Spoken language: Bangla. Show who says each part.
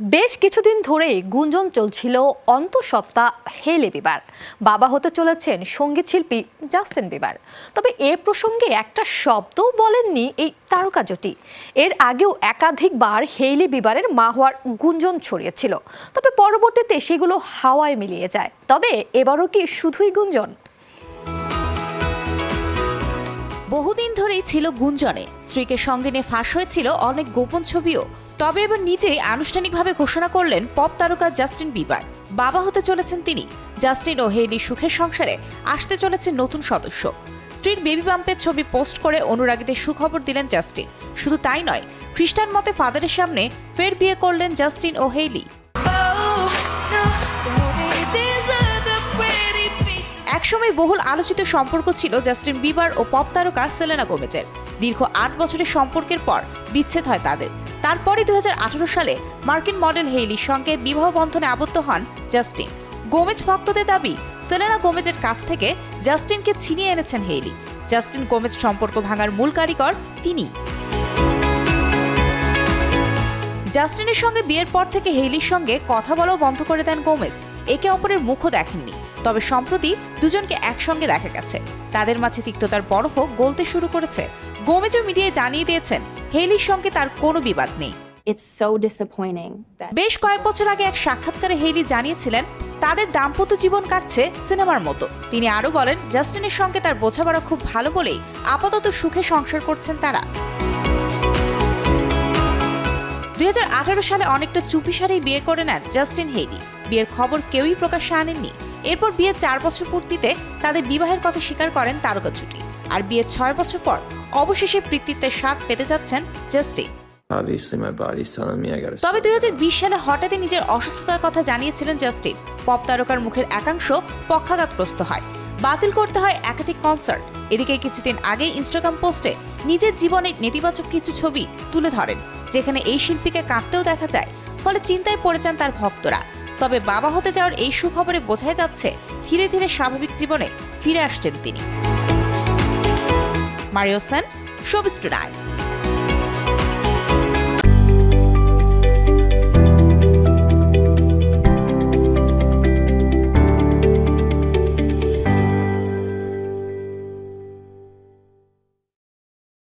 Speaker 1: বেশ কিছুদিন ধরেই গুঞ্জন চলছিল অন্তঃসত্ত্বা হেলে বিবার। বাবা হতে চলেছেন সংগীত শিল্পী জাস্টিন বিবার। তবে এ প্রসঙ্গে একটা শব্দও বলেননি এই তারকা জুটি এর আগেও একাধিকবার হেইলি বিবারের মা হওয়ার গুঞ্জন ছড়িয়েছিল। তবে পরবর্তীতে সেগুলো হাওয়ায় মিলিয়ে যায়। তবে এবারও কি শুধুই গুঞ্জন?
Speaker 2: বহুদিন ধরেই ছিল গুঞ্জনে। স্ত্রীকে সঙ্গে নিয়ে ফাঁস হয়েছিল অনেক গোপন ছবিও। তবে এবার নিজেই আনুষ্ঠানিকভাবে ঘোষণা করলেন পপ তারকা জাস্টিন বিবার। বাবা হতে চলেছেন তিনি। জাস্টিন ও হেইলি সুখের সংসারে আসতে চলেছে নতুন সদস্য। স্ত্রীর বেবি বাম্পের ছবি পোস্ট করে অনুরাগীদের সুখবর দিলেন জাস্টিন। শুধু তাই নয়, খ্রিস্টান মতে ফাদারের সামনে ফের বিয়ে করলেন জাস্টিন ও হেইলি। একসময় বহুল আলোচিত সম্পর্ক ছিল জাস্টিন বিবার ও পপ তারকা সেলেনা গোমেজের। দীর্ঘ আট বছরের সম্পর্কের পর বিচ্ছেদ হয় তাদের। তারপরে দুই হাজার আঠারো সালে মার্কিন মডেল হেইলির সঙ্গে বিবাহ বন্ধনে আবদ্ধ হন জাস্টিন। গোমেজ ভক্তদের দাবি, সেলেনা গোমেজের কাছ থেকে জাস্টিনকে ছিনিয়ে এনেছেন হেইলি। জাস্টিন গোমেজ সম্পর্ক ভাঙার মূল কারিগর তিনি। জাস্টিনের সঙ্গে বিয়ের পর থেকে হেইলির সঙ্গে কথা বলাও বন্ধ করে দেন গোমেজ। একে অপরের মুখও দেখেননি। তবে সম্প্রতি দুজনকে একসঙ্গে দেখা গেছে। তাদের মাঝে তিক্ততার বরফও গলতে শুরু করেছে। গোমেজও মিডিয়ায় জানিয়ে দিয়েছেন হেইলির সঙ্গে তার কোনো বিবাদ নেই।
Speaker 3: It's so disappointing that
Speaker 2: বেশ কয়েক বছর আগে এক সাক্ষাৎকারে হেইলি জানিয়েছিলেন তাদের দাম্পত্য জীবন কাটছে সিনেমার মতো। তিনি আরও বলেন জাস্টিনের সঙ্গে তার বোঝাপড়া খুব ভালো বলেই আপাতত সুখে সংসার করছেন তারা। দুই সালে অনেকটা চুপি চুপিসারেই বিয়ে করে নেন জাস্টিন হেইলি বিয়ের খবর কেউই প্রকাশ্যে আনেননি। এরপর বিয়ের চার বছর পূর্তিতে তাদের বিবাহের কথা স্বীকার করেন তারকা জুটি। আর বিয়ের ছয় বছর পর অবশেষে পিতৃত্বের স্বাদ পেতে যাচ্ছেন জাস্টিন. তবে দুই
Speaker 4: down.
Speaker 2: সালে হঠাৎই নিজের অসুস্থতার কথা জানিয়েছিলেন জাস্টিন। পপ তারকার মুখের একাংশ পক্ষাঘাতগ্রস্ত হয়। বাতিল করতে হয় একাধিক কনসার্ট। এদিকে কিছুদিন আগে ইনস্টাগ্রাম পোস্টে নিজের জীবনের নেতিবাচক কিছু ছবি তুলে ধরেন, যেখানে এই শিল্পীকে কাঁদতেও দেখা যায়, ফলে চিন্তায় পড়ে যান তার ভক্তরা। তবে বাবা হতে যাওয়ার এই সুখবরে বোঝাই যাচ্ছে, ধীরে ধীরে স্বাভাবিক জীবনে ফিরে আসছেন তিনি। মারিও সেন রায়